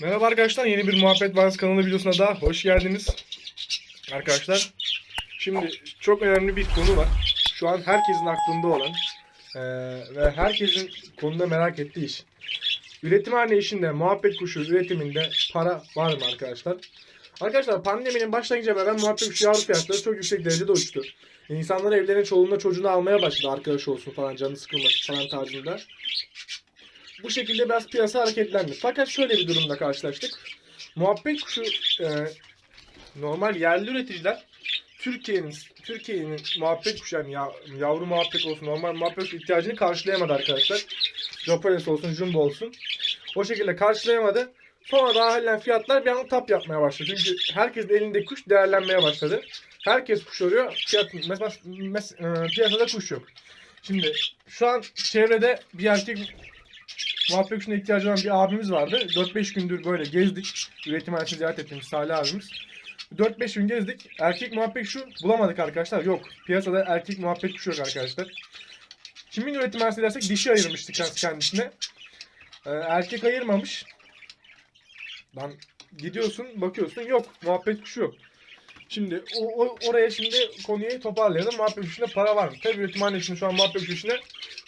Merhaba arkadaşlar, yeni bir Muhabbet Varız kanalı videosuna daha hoş geldiniz. Arkadaşlar, şimdi çok önemli bir konu var. Şu an herkesin aklında olan eee, ve herkesin konuda merak ettiği iş. Üretimhane işinde, muhabbet kuşu üretiminde para var mı arkadaşlar? Arkadaşlar pandeminin başlangıcına beraber muhabbet kuşu yavru fiyatları çok yüksek derecede uçtu. İnsanlar evlerine çoluğuna çocuğunu almaya başladı arkadaş olsun falan canı sıkılmasın falan tarzında. Bu şekilde biraz piyasa hareketlendi. Fakat şöyle bir durumla karşılaştık. Muhabbet kuşu e, normal yerli üreticiler Türkiye'nin Türkiye'nin muhabbet kuşu yani ya- yavru muhabbet olsun normal muhabbet kuşu ihtiyacını karşılayamadı arkadaşlar. Japones olsun jumbo olsun. O şekilde karşılayamadı. Sonra daha halen fiyatlar bir anda tap yapmaya başladı. Çünkü herkesin elinde kuş değerlenmeye başladı. Herkes kuş arıyor. Fiyat, mes, mes, e, piyasada kuş yok. Şimdi şu an çevrede bir erkek kuşuna ihtiyacı olan bir abimiz vardı. 4-5 gündür böyle gezdik. Üretimhanesini ziyaret ettiğimiz Salih abimiz. 4-5 gün gezdik. Erkek muhabbet kuşu bulamadık arkadaşlar. Yok. Piyasada erkek muhabbet kuşu yok arkadaşlar. Kimin üretimhanesi dersek dişi ayırmıştık kendisine. Ee, erkek ayırmamış. Lan gidiyorsun bakıyorsun yok. Muhabbet kuşu yok. Şimdi o, o- oraya şimdi konuyu toparlayalım. Muhabbet kuşunda para var mı? Tabii üretimhane için şu an muhabbet kuşunda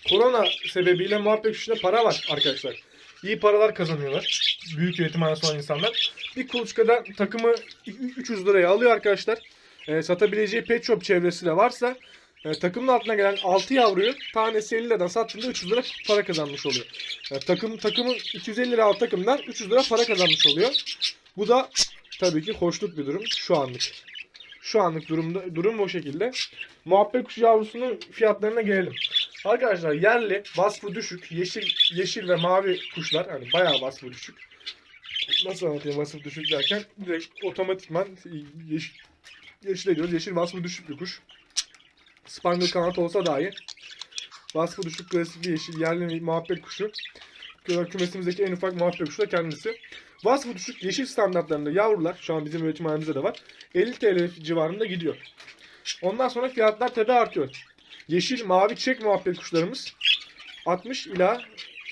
korona sebebiyle muhabbet kuşunda para var arkadaşlar. İyi paralar kazanıyorlar. Büyük üretimhanesi olan insanlar. Bir kuluçkada takımı 300 liraya alıyor arkadaşlar. Ee, satabileceği pet shop çevresi de varsa e, takımın altına gelen 6 yavruyu tanesi 50 liradan sattığında 300 lira para kazanmış oluyor. E, takım takımın 250 lira alt takımdan 300 lira para kazanmış oluyor. Bu da tabii ki hoşnut bir durum şu anlık. Şu anlık durumda durum o şekilde. Muhabbet kuşu yavrusunun fiyatlarına gelelim. Arkadaşlar yerli vasfı düşük yeşil yeşil ve mavi kuşlar hani bayağı vasfı düşük. Nasıl anlatayım vasfı düşük derken direkt otomatikman yeşil, yeşile diyoruz. Yeşil vasfı düşük bir kuş. Spangle kanat olsa dahi vasfı düşük klasik bir yeşil yerli muhabbet kuşu. Kümesimizdeki en ufak muhabbet kuşu da kendisi. Vasfı düşük yeşil standartlarında yavrular şu an bizim üretimhanemizde de var. 50 TL civarında gidiyor. Ondan sonra fiyatlar tabi artıyor. Yeşil, mavi çek muhabbet kuşlarımız 60 ila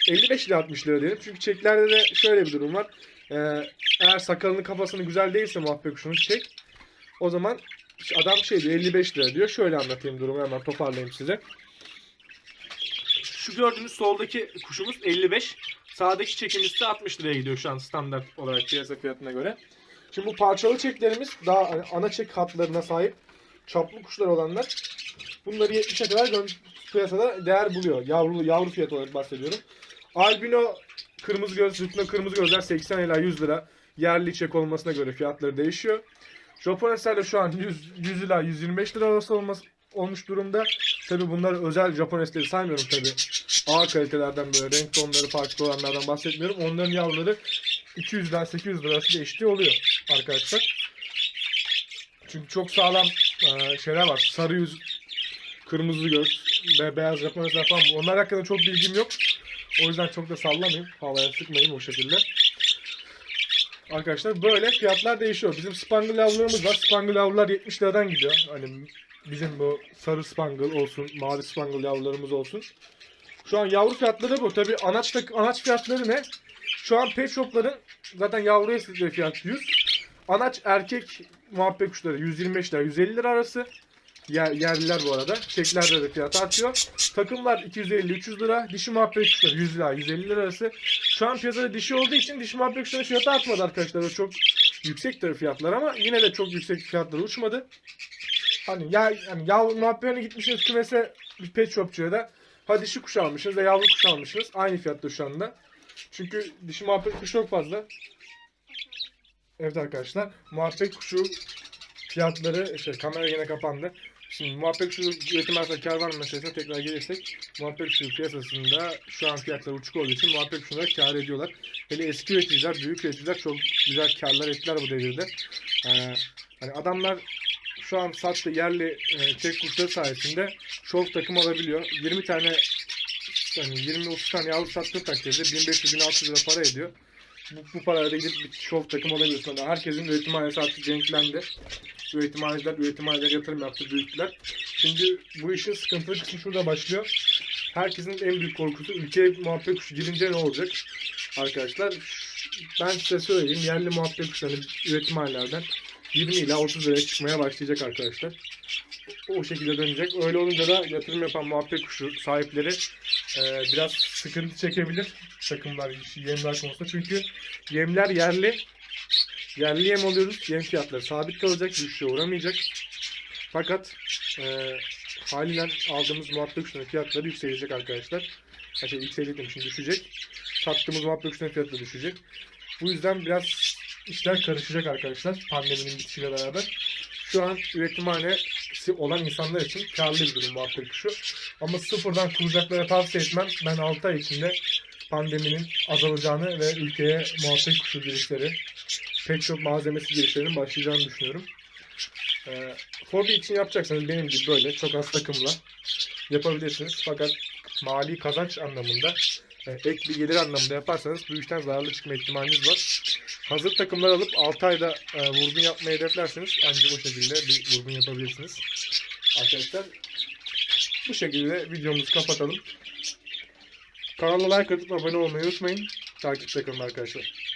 55 ila 60 lira diyelim. Çünkü çeklerde de şöyle bir durum var. Ee, eğer sakalını kafasını güzel değilse muhabbet kuşunun çek o zaman adam şey diyor 55 lira diyor. Şöyle anlatayım durumu hemen toparlayayım size. Şu gördüğünüz soldaki kuşumuz 55. Sağdaki çekimiz de 60 liraya gidiyor şu an standart olarak piyasa fiyatına göre. Şimdi bu parçalı çeklerimiz daha hani ana çek hatlarına sahip çaplı kuşlar olanlar bunları 70'e kadar piyasada değer buluyor. Yavru yavru fiyatı olarak bahsediyorum. Albino kırmızı göz, lütfen kırmızı gözler 80 ila 100 lira. Yerli çek olmasına göre fiyatları değişiyor. Japonesler de şu an 100, 100 ila 125 lira arası olması, olmuş durumda. Tabi bunlar özel Japonesleri saymıyorum tabi. A kalitelerden böyle renk tonları farklı olanlardan bahsetmiyorum. Onların yavruları 200 ila 800 lira arası değiştiği oluyor arkadaşlar. Çünkü çok sağlam e, şeyler var. Sarı yüz, kırmızı göz ve beyaz Japonesler falan. Onlar hakkında çok bilgim yok. O yüzden çok da sallamayayım. Havaya sıkmayayım o şekilde. Arkadaşlar böyle fiyatlar değişiyor. Bizim spangle yavrularımız var. Spangle yavrular 70 liradan gidiyor. Hani bizim bu sarı spangle olsun, mavi spangle yavrularımız olsun. Şu an yavru fiyatları bu. Tabi anaç, anaç fiyatları ne? Şu an pet shopların zaten yavru istedikleri fiyat 100. Anaç erkek muhabbet kuşları 125 lira 150 lira arası. Yer, yerliler bu arada. Çeklerde de fiyat artıyor. Takımlar 250-300 lira. Dişi muhabbet kuşları 100 lira 150 lira arası. Şu an piyasada dişi olduğu için dişi muhabbet kuşlarının fiyatı artmadı arkadaşlar. O çok yüksektir fiyatlar ama yine de çok yüksek fiyatlar uçmadı. Hani ya hani yavru muhabbetine gitmişsiniz kümese bir pet shopçuya da ha dişi kuş almışsınız ve yavru kuş almışsınız. Aynı fiyatta şu anda. Çünkü dişi muhabbet kuşu çok fazla. Evet arkadaşlar muhabbet kuşu fiyatları işte kamera yine kapandı. Şimdi muhabbet kuşu üretim arasında kervan meselesine tekrar gelirsek muhabbet kuşu piyasasında şu an fiyatlar uçuk olduğu için muhabbet kuşuna kar ediyorlar. Hele eski üreticiler, büyük üreticiler çok güzel karlar ettiler bu devirde. Ee, hani adamlar şu an sattığı yerli e, çek kuşları sayesinde şov takım alabiliyor. 20 tane yani 20-30 tane yavru sattığı takdirde 1500-1600 lira para ediyor. Bu, bu parayla da gidip bir şov takım alabiliyorsun. Yani herkesin üretimhanesi artık renklendi. Üretimhaneciler, üretimhaneler yatırım yaptı, büyüttüler. Şimdi bu işin sıkıntılı kısmı şurada başlıyor. Herkesin en büyük korkusu ülkeye muhabbet kuşu girince ne olacak? Arkadaşlar ben size söyleyeyim yerli muhabbet kuşlarının üretim hallerden 20 ila 30 liraya çıkmaya başlayacak arkadaşlar. O şekilde dönecek. Öyle olunca da yatırım yapan muhabbet kuşu sahipleri e, biraz sıkıntı çekebilir takımlar, yemler konusunda. Çünkü yemler yerli. Yerli yem alıyoruz. Yem fiyatları sabit kalacak. Düşüşe uğramayacak. Fakat e, haliyle aldığımız muhabbet kuşlarının fiyatları yükselecek arkadaşlar. Ha şey yükselecek demişim düşecek. Sattığımız muhabbet kuşlarının fiyatı da düşecek. Bu yüzden biraz işler karışacak arkadaşlar pandeminin bitişiyle beraber. Şu an üretimhanesi olan insanlar için karlı bir durum muhabbet kuşu. Ama sıfırdan kuracaklara tavsiye etmem. Ben 6 ay içinde pandeminin azalacağını ve ülkeye muhabbet kuşu girişleri, pek çok malzemesi girişlerinin başlayacağını düşünüyorum. Ee, hobi için yapacaksanız benim gibi böyle çok az takımla yapabilirsiniz. Fakat mali kazanç anlamında e, ek bir gelir anlamında yaparsanız bu işten zararlı çıkma ihtimaliniz var. Hazır takımlar alıp 6 ayda e, vurgun yapmayı hedeflerseniz ancak o şekilde bir vurgun yapabilirsiniz. Arkadaşlar bu şekilde videomuzu kapatalım. Kanala like atıp abone olmayı unutmayın. Takipte kalın arkadaşlar.